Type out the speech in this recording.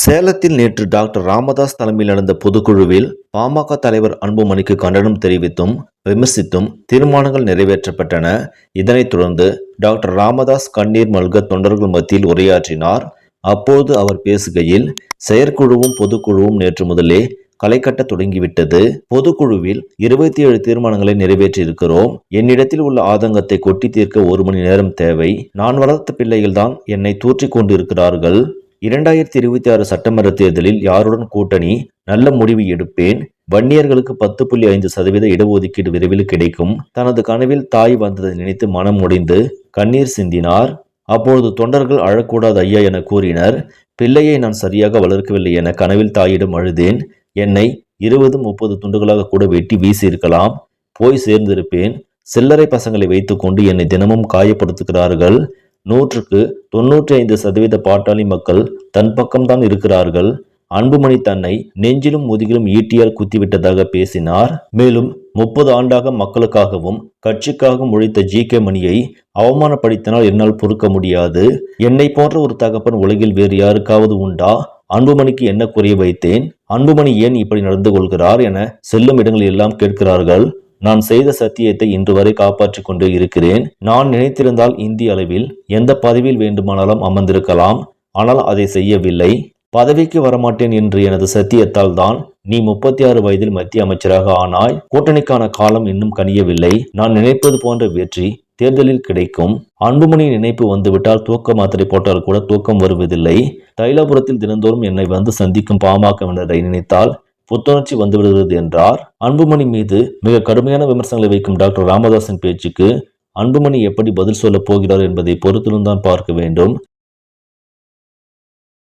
சேலத்தில் நேற்று டாக்டர் ராமதாஸ் தலைமையில் நடந்த பொதுக்குழுவில் பாமக தலைவர் அன்புமணிக்கு கண்டனம் தெரிவித்தும் விமர்சித்தும் தீர்மானங்கள் நிறைவேற்றப்பட்டன. இதனைத் தொடர்ந்து டாக்டர் ராமதாஸ் கண்ணீர் மல்க தொண்டர்கள் மத்தியில் உரையாற்றினார். அப்போது அவர் பேசுகையில் செயற்குழுவும் பொதுக்குழுவும் நேற்று முதலே களை கட்ட தொடங்கிவிட்டது. பொதுக்குழுவில் இருபத்தி ஏழு தீர்மானங்களை நிறைவேற்றியிருக்கிறோம். என்னிடத்தில் உள்ள ஆதங்கத்தை கொட்டி தீர்க்க ஒரு மணி நேரம் தேவை. நான் வளர்த்த பிள்ளைகள்தான் என்னை தூற்றி கொண்டிருக்கிறார்கள். இரண்டாயிரத்தி இருபத்தி ஆறு சட்டமன்ற தேர்தலில் யாருடன் கூட்டணி நல்ல முடிவு எடுப்பேன்? வன்னியர்களுக்கு பத்து புள்ளி ஐந்து சதவீத இடஒதுக்கீடு விரைவில் கிடைக்கும். தனது கனவில் தாய் வந்ததை நினைத்து மனம் முடிந்து கண்ணீர் சிந்தினார். அப்பொழுது தொண்டர்கள் அழக்கூடாது ஐயா என கூறினர். பிள்ளையை நான் சரியாக வளர்க்கவில்லை என கனவில் தாயிடம் அழுதேன். என்னை இருபது முப்பது துண்டுகளாக கூட வெட்டி வீசியிருக்கலாம். போய் சேர்ந்திருப்பேன். சில்லறை பசங்களை வைத்துக்கொண்டு என்னை தினமும் காயப்படுத்துகிறார்கள். நூற்றுக்கு தொன்னூற்றி ஐந்து சதவீத பாட்டாளி மக்கள் தன் பக்கம்தான் இருக்கிறார்கள். அன்புமணி தன்னை நெஞ்சிலும் முதுகிலும் ஈட்டியால் குத்திவிட்டதாக பேசினார். மேலும் முப்பது ஆண்டாக மக்களுக்காகவும் கட்சிக்காகவும் உழைத்த ஜி கே மணியை அவமானப்படுத்தினால் என்னால் பொறுக்க முடியாது. என்னை போன்ற ஒரு தகப்பன் உலகில் வேறு யாருக்காவது உண்டா? அன்புமணிக்கு என்ன குறைய வைத்தேன்? அன்புமணி ஏன் இப்படி நடந்து கொள்கிறார் என செல்லும் இடங்களில் எல்லாம் கேட்கிறார்கள். நான் செய்த சத்தியத்தை இன்று வரை காப்பாற்றிக் கொண்டு இருக்கிறேன். நான் நினைத்திருந்தால் இந்திய அளவில் எந்த பதவியில் வேண்டுமானாலும் அமர்ந்திருக்கலாம். ஆனால் அதை செய்யவில்லை. பதவிக்கு வரமாட்டேன் என்று எனது சத்தியத்தால் தான் நீ முப்பத்தி ஆறு வயதில் மத்திய அமைச்சராக ஆனாய். கூட்டணிக்கான காலம் இன்னும் கனியவில்லை. நான் நினைப்பது போன்ற வெற்றி தேர்தலில் கிடைக்கும். அன்புமணி நினைப்பு வந்துவிட்டால் தூக்க மாத்திரை போட்டால் கூட தூக்கம் வருவதில்லை. தைலாபுரத்தில் தினந்தோறும் என்னை வந்து சந்திக்கும் பாமகவினரை நினைத்தால் புத்துணர்ச்சி வந்துவிடுகிறது என்றார். அன்புமணி மீது மிக கடுமையான விமர்சனங்களை வைக்கும் டாக்டர் ராமதாஸின் பேச்சுக்கு அன்புமணி எப்படி பதில் சொல்லப் போகிறார் என்பதை பொறுத்திருந்தான் பார்க்க வேண்டும்.